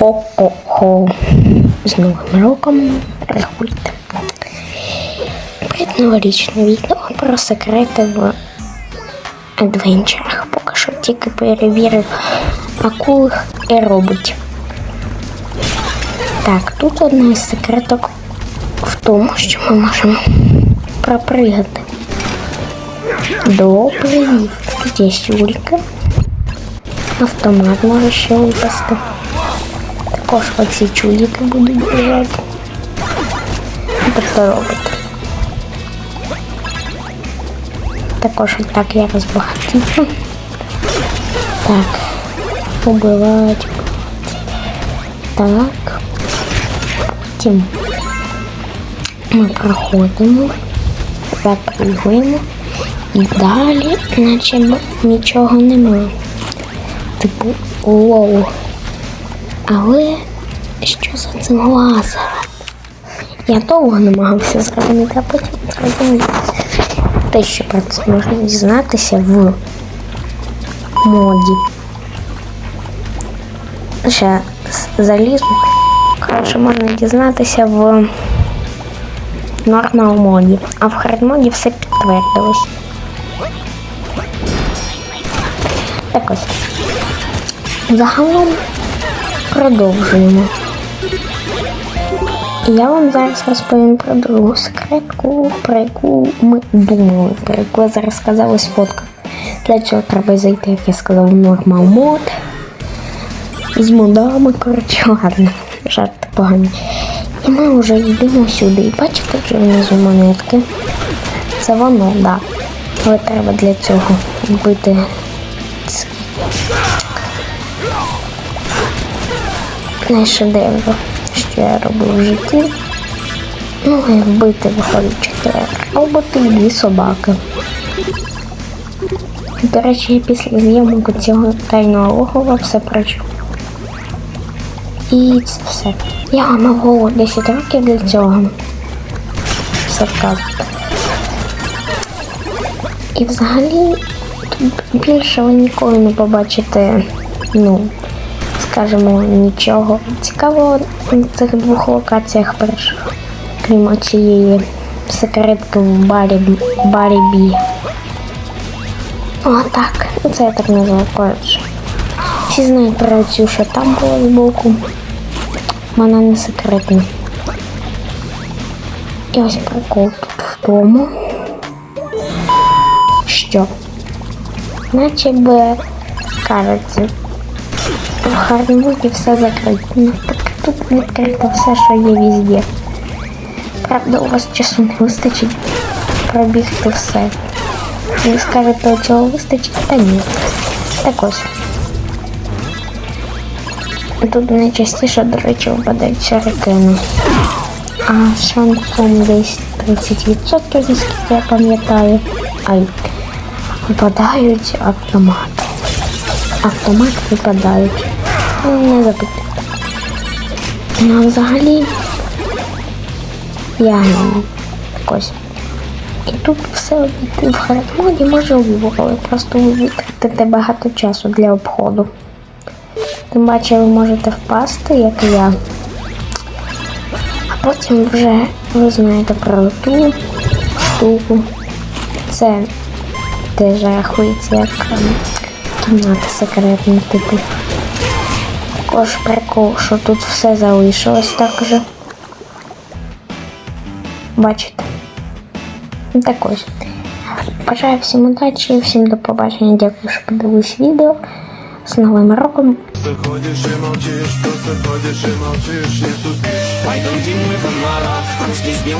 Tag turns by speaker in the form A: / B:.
A: Хо-хо-хо. З Новим роком рахуйте. Предноворічне відео про секрети в адвенчерах. Поки що тільки перевірив акул і роботів. Так, тут одна із секреток в тому, що ми можемо пропригати до привів. Тут є сюлька. Автомат може ще випасти. Також оці чуліки будуть біжати. Тобто робити. Також отак я розбагатився. Так. Убивати. Так. Потім ми проходимо, запригуємо і далі, наче нічого немає. Типу, воу. Але що за цим лазером? Я довго намагався зрозуміти, а потім зрозумів. Те, що про це можна дізнатися в моді. Ще залізу. Коротше, можна дізнатися в нормал моді. А в хард моді все підтвердилось. Так ось. Загалом продовжуємо. Я вам зараз розповім про другу секретку, про яку ми думали, про яку я зараз сказала фотка. Для цього треба зайти, як я сказав, нормал мод. З модами, коротше, ладно, жарти погані. І ми вже йдемо сюди. І бачите вже внизу монетки. Це воно, так. Да. Але треба для цього вбити найшедевр, що я робив в житті. Ну і вбити виходить чотири роботи і дві собаки. До речі, після зйомок цього тайного логова все прочув. І це все. Я мав голову 10 років для цього. Сарказм. І взагалі тут більше ви ніколи не побачите, ну, скажімо, нічого цікавого на цих двох локаціях перших, крім цієї секретки в барі, барі Бі. О, так, це я так назвав коротше. Всі знають про цю, що там було збоку. Вона не секретна. І ось прикол тут в тому, що наче би кажеться, в Харнвуді все закрито. Тут відкрито все, що є везде. Правда, у вас часу не вистачить пробігти все. Ви скажете, цього вистачить, та ні. Так ось. Тут найчастіше, до речі, випадають сюрикени. А шансом десь 30%, наскільки я пам'ятаю. Ай, випадають автомати. Автомат випадають. Не запитайте. Ну, взагалі, я так. І тут все обійти в хардмоді можливо, але просто ви витратите багато часу для обходу. Тим паче ви можете впасти, як я. А потім вже ви знаєте про ту штуку. Це теж рахується як ем, кімната секретна, типу. Також прикол, що тут все залишилось так же. Бачите? Ну, Так ось. Бажаю всім удачі, всім до побачення. Дякую, що подивились відео. З Новим роком!
B: Просто ходишь и молчишь, просто ходишь и молчишь, не тупишь
C: Пойдем мы в Анмара, Русский сбил